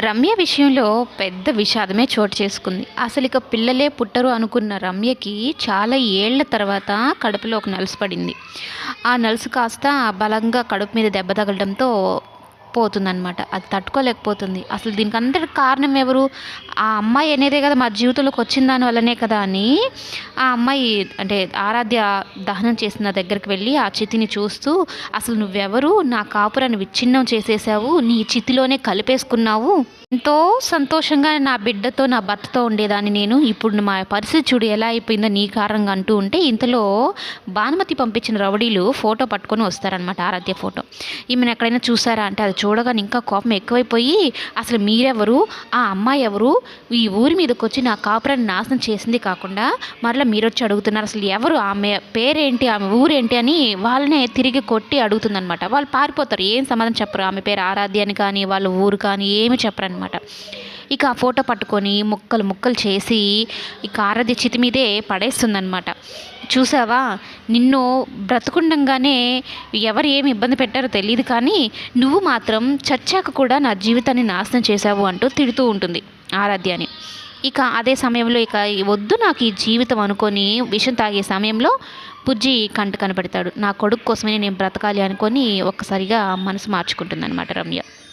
రమ్య విషయంలో పెద్ద విషాదమే చోటు చేసుకుంది. అసలు ఇక పిల్లలే పుట్టరు అనుకున్న రమ్యకి చాలా ఏళ్ళ తర్వాత కడుపులో ఒక నలుసు పడింది. ఆ నలుసు కాస్త బలంగా కడుపు మీద దెబ్బ తగలడంతో పోతుందన్నమాట అది తట్టుకోలేకపోతుంది. అసలు దీనికి అంతటి కారణం ఎవరు? ఆ అమ్మాయి అనేదే కదా మా జీవితంలోకి వచ్చిన దాని వల్లనే కదా అని ఆ అమ్మాయి అంటే ఆరాధ్య దహనం చేసిన దగ్గరికి వెళ్ళి ఆ చితిని చూస్తూ అసలు నువ్వెవరు? నా కాపురాన్ని విచ్ఛిన్నం చేసేసావు. నీ చితిలోనే కలిపేసుకున్నావు. ఎంతో సంతోషంగా నా బిడ్డతో నా భర్తతో ఉండేదాన్ని నేను. ఇప్పుడు మా పరిస్థితి చూడు ఎలా అయిపోయిందో నీ కారణంగా అంటూ ఉంటే ఇంతలో భానుమతి పంపించిన రౌడీలు ఫోటో పట్టుకొని వస్తారనమాట ఆరాధ్య ఫోటో. ఈమెను ఎక్కడైనా చూసారా అంటే అది చూడగానే ఇంకా కోపం ఎక్కువైపోయి అసలు మీరెవరు? ఆ అమ్మాయి ఎవరు? ఈ ఊరి మీదకి వచ్చి నా కాపురాన్ని నాశనం చేసింది కాకుండా మరలా మీరు వచ్చి అడుగుతున్నారు. అసలు ఎవరు? ఆమె పేరేంటి? ఆమె ఊరేంటి? అని వాళ్ళనే తిరిగి కొట్టి అడుగుతుందనమాట వాళ్ళు పారిపోతారు. ఏం సమాధానం చెప్పరు. ఆమె పేరు ఆరాధ్య అని కానీ వాళ్ళ ఊరు కానీ ఏమి చెప్పరు అనమాట ఇక ఆ ఫోటో పట్టుకొని ముక్కలు ముక్కలు చేసి ఇక ఆరాధ్య చితి మీదే పడేస్తుందనమాట చూసావా? నిన్ను బ్రతుకుండంగానే ఎవరు ఏమి ఇబ్బంది పెట్టారో తెలియదు కానీ నువ్వు మాత్రం చచ్చాక కూడా నా జీవితాన్ని నాశనం చేశావు అంటూ తిడుతూ ఉంటుంది ఆరాధ్యాని. ఇక అదే సమయంలో ఇక వద్దు నాకు ఈ జీవితం అనుకొని విషం తాగే సమయంలో బుజ్జి కంట కనపడతాడు. నా కొడుకు కోసమే నేను బ్రతకాలి అనుకొని ఒక్కసారిగా మనసు మార్చుకుంటుందన్నమాట రమ్య.